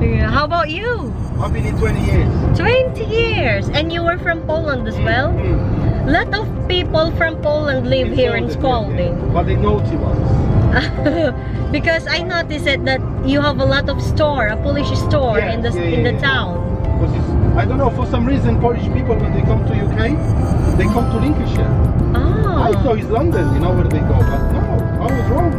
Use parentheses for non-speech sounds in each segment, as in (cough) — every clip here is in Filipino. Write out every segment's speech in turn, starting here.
Yeah. How about you? I've been in 20 years. 20 years. And you were from Poland as well? Mm. lot of people from Poland live here in Spalding. But they naughty ones. because I noticed it that you have a lot of store, a Polish store Yeah, in the yeah, in the yeah. town. I don't know, for some reason Polish people when they come to UK, they come to Lincolnshire. Ah. I thought it's London, you know where they go, but no, I was wrong.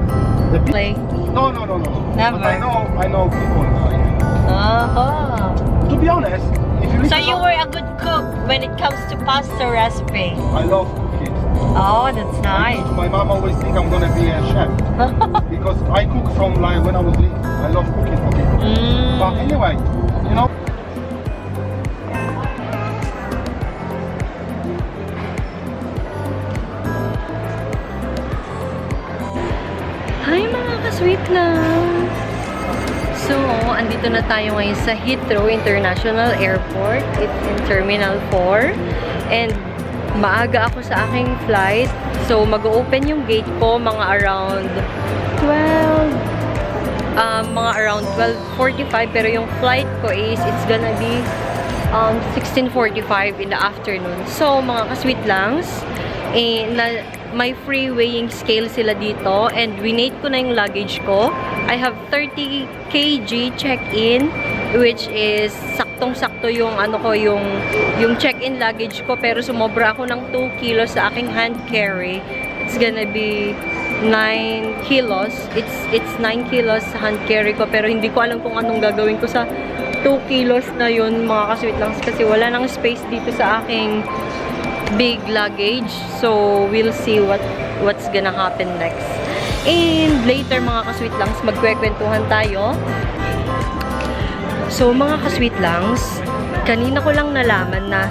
The Play. no, no, no, no. Never. But I know, I know people. Ah. To be honest, if you So you were a good cook when it comes to pasta recipe. I love cooking. Oh, that's nice. My mom always think I'm gonna be a chef (laughs) because I cook from like when I was little. I love cooking for people. Andito na tayo ngayon sa Heathrow International Airport. It's in Terminal 4. And maaga ako sa aking flight. So, mag-open yung gate ko mga around 12 um, mga around 12.45 pero yung flight ko is it's gonna be um, 16.45 in the afternoon. So, mga ka-sweet langs, eh, na, may free weighing scale sila dito and winate ko na yung luggage ko. I have 30 kg check-in which is saktong-sakto yung ano ko yung yung check-in luggage ko pero sumobra ako ng 2 kilos sa aking hand carry. It's gonna be 9 kilos. It's it's 9 kilos hand carry ko pero hindi ko alam kung anong gagawin ko sa 2 kilos na yun mga kasweet lang kasi wala nang space dito sa aking big luggage. So, we'll see what what's gonna happen next. And later mga kasweet langs, magkwekwentuhan tayo. So, mga kasweet langs, kanina ko lang nalaman na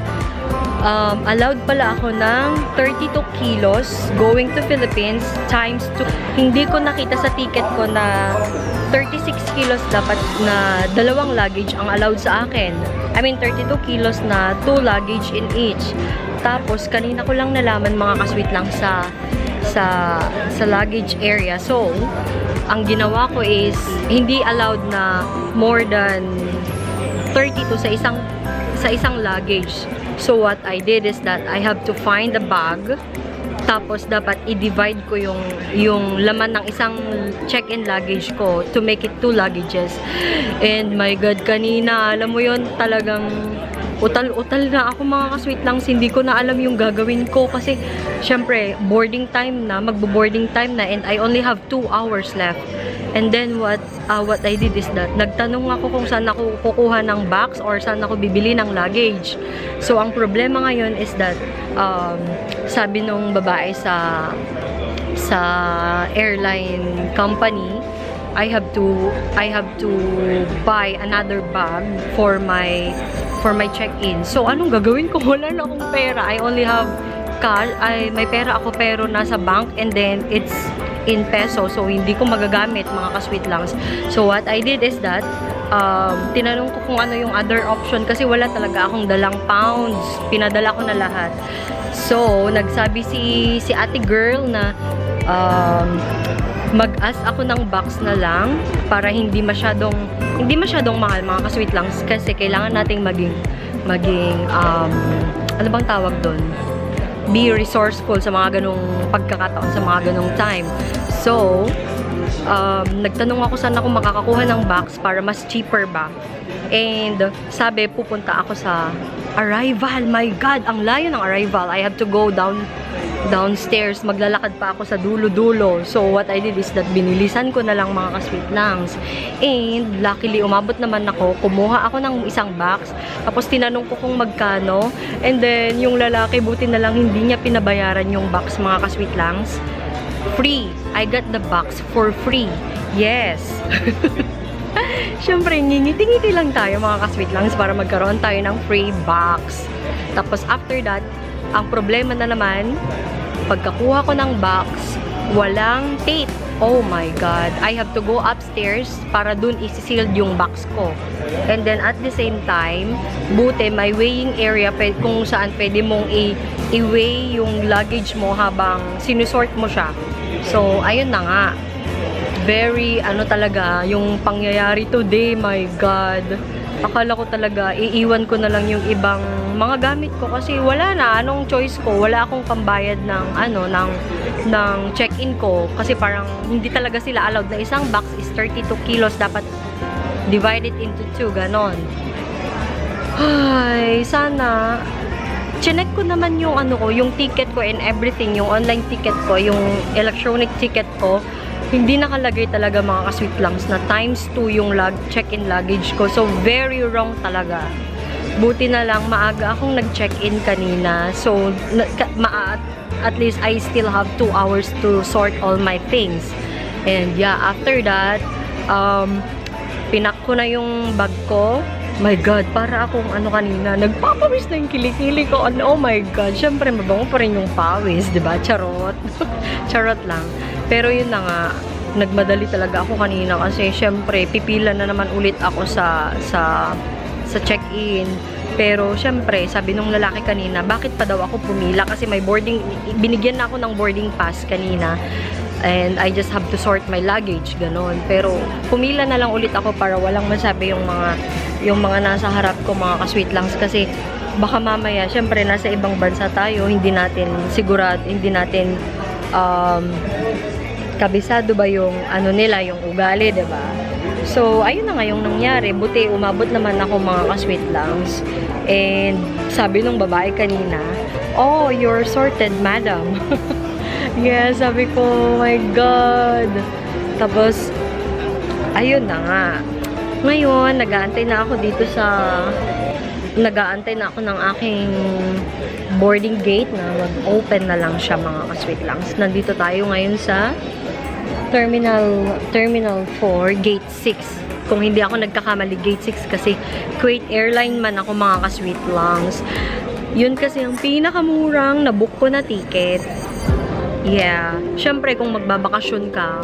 um, allowed pala ako ng 32 kilos going to Philippines times 2. Hindi ko nakita sa ticket ko na 36 kilos dapat na dalawang luggage ang allowed sa akin. I mean, 32 kilos na 2 luggage in each. Tapos, kanina ko lang nalaman mga kasweet lang sa sa sa luggage area. So, ang ginawa ko is hindi allowed na more than 32 sa isang sa isang luggage. So what I did is that I have to find a bag tapos dapat i-divide ko yung yung laman ng isang check-in luggage ko to make it two luggages. And my god, kanina alam mo yon talagang utal-utal na ako mga ka-sweet lang hindi ko na alam yung gagawin ko kasi syempre boarding time na magbo-boarding time na and I only have 2 hours left. And then what uh, what I did is that nagtanong ako kung saan ako kukuha ng box or saan ako bibili ng luggage. So ang problema ngayon is that um, sabi nung babae sa sa airline company I have to I have to buy another bag for my for my check-in. So anong gagawin ko? (laughs) Wala na akong pera. I only have cash. I may pera ako pero nasa bank and then it's in peso. So hindi ko magagamit mga ka-sweet langs. So what I did is that um, tinanong ko kung ano yung other option kasi wala talaga akong dalang pounds. Pinadala ko na lahat. So nagsabi si si ate girl na um, mag-ask ako ng box na lang para hindi masyadong hindi masyadong mahal mga ka-sweet lang. Kasi kailangan nating maging maging um, ano bang tawag doon be resourceful sa mga ganong pagkakataon sa mga ganong time. So um, nagtanong ako saan ako makakakuha ng box para mas cheaper ba. And sabi pupunta ako sa arrival. My god ang layo ng arrival. I have to go down downstairs, maglalakad pa ako sa dulo-dulo. So, what I did is that binilisan ko na lang mga ka-sweet langs. And, luckily, umabot naman ako. Kumuha ako ng isang box. Tapos, tinanong ko kung magkano. And then, yung lalaki, buti na lang hindi niya pinabayaran yung box mga ka-sweet langs. Free. I got the box for free. Yes. (laughs) Siyempre, ngingiti-ngiti lang tayo mga ka-sweet langs para magkaroon tayo ng free box. Tapos, after that, ang problema na naman, pagkakuha ko ng box, walang tape. Oh my God. I have to go upstairs para dun isi-sealed yung box ko. And then at the same time, buti may weighing area kung saan pwede mong i-weigh yung luggage mo habang sinusort mo siya. So, ayun na nga. very, ano talaga, yung pangyayari today, my God. Akala ko talaga, iiwan ko na lang yung ibang mga gamit ko kasi wala na, anong choice ko? Wala akong pambayad ng, ano, ng, ng check-in ko. Kasi parang hindi talaga sila allowed na isang box is 32 kilos, dapat divided into two, ganon. Ay, sana. Chinek ko naman yung ano ko, yung ticket ko and everything, yung online ticket ko, yung electronic ticket ko, hindi nakalagay talaga mga ka-sweet langs na times 2 yung lag, check-in luggage ko. So, very wrong talaga. Buti na lang, maaga akong nag-check-in kanina. So, ma, at least I still have 2 hours to sort all my things. And yeah, after that, um, pinak ko na yung bag ko. My God, para akong ano kanina, nagpapawis na yung kilikili ko. And oh my God, syempre mabango pa rin yung pawis, di ba? Charot. (laughs) Charot lang. Pero yun na nga, nagmadali talaga ako kanina kasi syempre pipila na naman ulit ako sa sa sa check-in. Pero syempre, sabi nung lalaki kanina, bakit pa daw ako pumila kasi may boarding binigyan na ako ng boarding pass kanina and I just have to sort my luggage, ganon. Pero pumila na lang ulit ako para walang masabi yung mga yung mga nasa harap ko, mga ka-sweet langs kasi baka mamaya, syempre nasa ibang bansa tayo, hindi natin sigurado, hindi natin um, kabisado ba yung ano nila, yung ugali, 'di ba? So, ayun na nga yung nangyari. Buti, umabot naman ako mga ka-sweet langs. And, sabi nung babae kanina, Oh, you're sorted, madam. (laughs) yeah, sabi ko, oh my God. Tapos, ayun na nga. Ngayon, nag-aantay na ako dito sa... Nag-aantay na ako ng aking boarding gate na mag-open na lang siya mga ka-sweet langs. Nandito tayo ngayon sa Terminal Terminal 4, Gate 6. Kung hindi ako nagkakamali, Gate 6 kasi Kuwait Airline man ako mga ka-sweet langs. Yun kasi ang pinakamurang na-book ko na ticket. Yeah. Siyempre, kung magbabakasyon ka,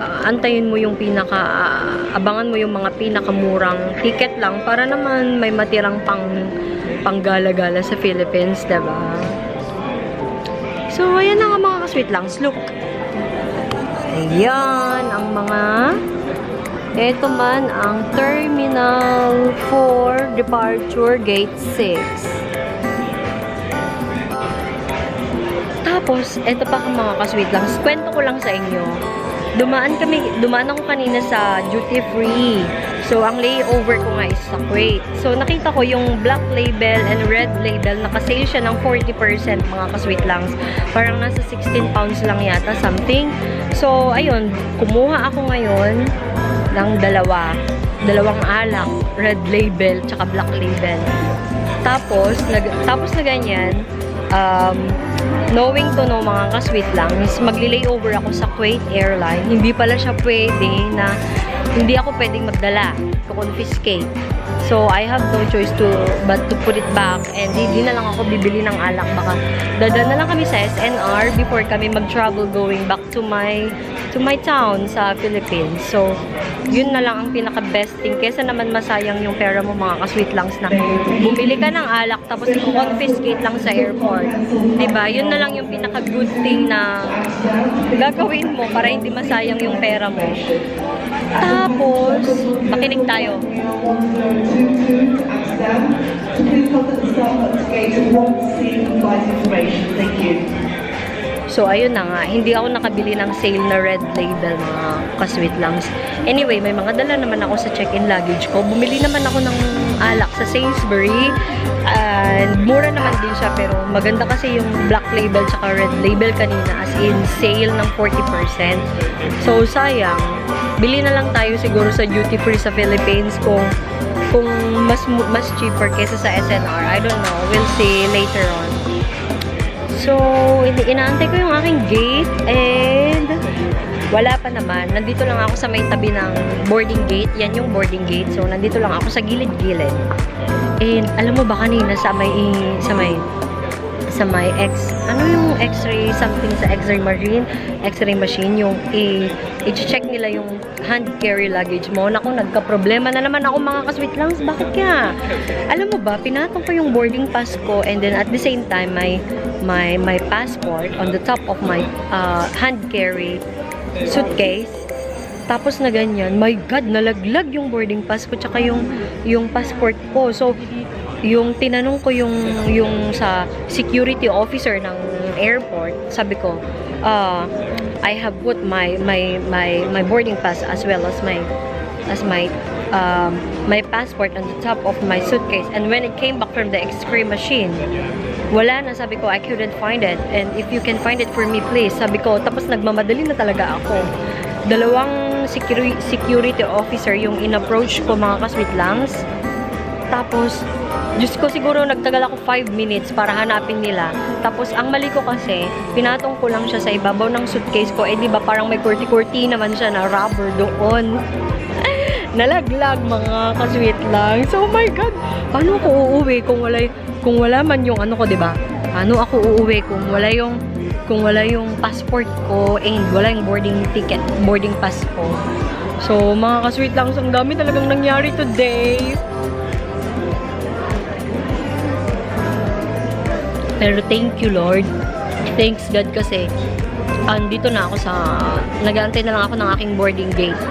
ah, antayin mo yung pinaka, ah, abangan mo yung mga pinakamurang ticket lang para naman may matirang pang panggala-gala sa Philippines, ba? So, ayan na nga mga ka-sweet langs. Look. Ayan, ang mga ito man ang Terminal 4 Departure Gate 6. Tapos, eto pa ang mga ka-sweet lang. Kwento ko lang sa inyo. Dumaan kami, dumaan ako kanina sa duty free. So, ang layover ko nga is sa Kuwait. So, nakita ko yung black label and red label, nakasale siya ng 40% mga ka-sweet langs. Parang nasa 16 pounds lang yata, something. So, ayun, kumuha ako ngayon ng dalawa. Dalawang alak, red label, tsaka black label. Tapos, nag, tapos na ganyan, um, knowing to no mga ka-sweet lang, is magli-layover ako sa Kuwait Airline. Hindi pala siya pwede na, hindi ako pwedeng magdala to confiscate. So, I have no choice to, but to put it back. And hindi na lang ako bibili ng alak. Baka dadaan na lang kami sa SNR before kami mag-travel going back to my, to my town sa Philippines. So, yun na lang ang pinaka-best thing. Kesa naman masayang yung pera mo mga ka-sweet langs na bumili ka ng alak tapos i-confiscate lang sa airport. ba Yun na lang yung pinaka-good thing na gagawin mo para hindi masayang yung pera mo. Tapos, makinig tayo. Please contact the staff at the gate at 1C and provide information. Thank you. So, ayun na nga. Hindi ako nakabili ng sale na red label, mga kasweet langs. Anyway, may mga dala naman ako sa check-in luggage ko. Bumili naman ako ng alak sa Sainsbury. And mura naman din siya, pero maganda kasi yung black label tsaka red label kanina as in sale ng 40%. So, sayang. Bili na lang tayo siguro sa duty free sa Philippines kung kung mas mas cheaper kesa sa SNR. I don't know. We'll see later on. So, inaantay ko yung aking gate and wala pa naman. Nandito lang ako sa may tabi ng boarding gate. Yan yung boarding gate. So, nandito lang ako sa gilid-gilid. And alam mo ba kanina sa may sa may sa may X, ano yung X-ray, something sa X-ray machine, X-ray machine, yung i-check nila yung hand carry luggage mo. Naku, nagka-problema na naman ako mga ka-sweet langs. Bakit kaya? Alam mo ba, pinatong ko yung boarding pass ko and then at the same time, my, my, my passport on the top of my uh, hand carry suitcase. Tapos na ganyan, my God, nalaglag yung boarding pass ko tsaka yung, yung passport ko. So, yung tinanong ko yung, yung sa security officer ng airport, sabi ko, uh, I have put my, my, my, my boarding pass as well as my, as my, um, my passport on the top of my suitcase. And when it came back from the x-ray machine, wala na, sabi ko, I couldn't find it. And if you can find it for me, please. Sabi ko, tapos nagmamadali na talaga ako. Dalawang security, officer yung in-approach ko mga kasweet langs. Tapos, Diyos ko siguro nagtagal ako 5 minutes para hanapin nila. Tapos, ang mali ko kasi, pinatong ko lang siya sa ibabaw ng suitcase ko. Eh, di ba parang may kurti-kurti naman siya na rubber doon. (laughs) Nalaglag mga kasweet lang. So, oh my God! Paano ako uuwi kung wala, kung wala man yung ano ko, di ba? Paano ako uuwi kung wala yung kung wala yung passport ko and wala yung boarding ticket, boarding pass ko. So, mga kasweet lang, ang dami talagang nangyari today. Pero thank you, Lord. Thanks God kasi andito na ako sa nag-aantay na lang ako ng aking boarding gate.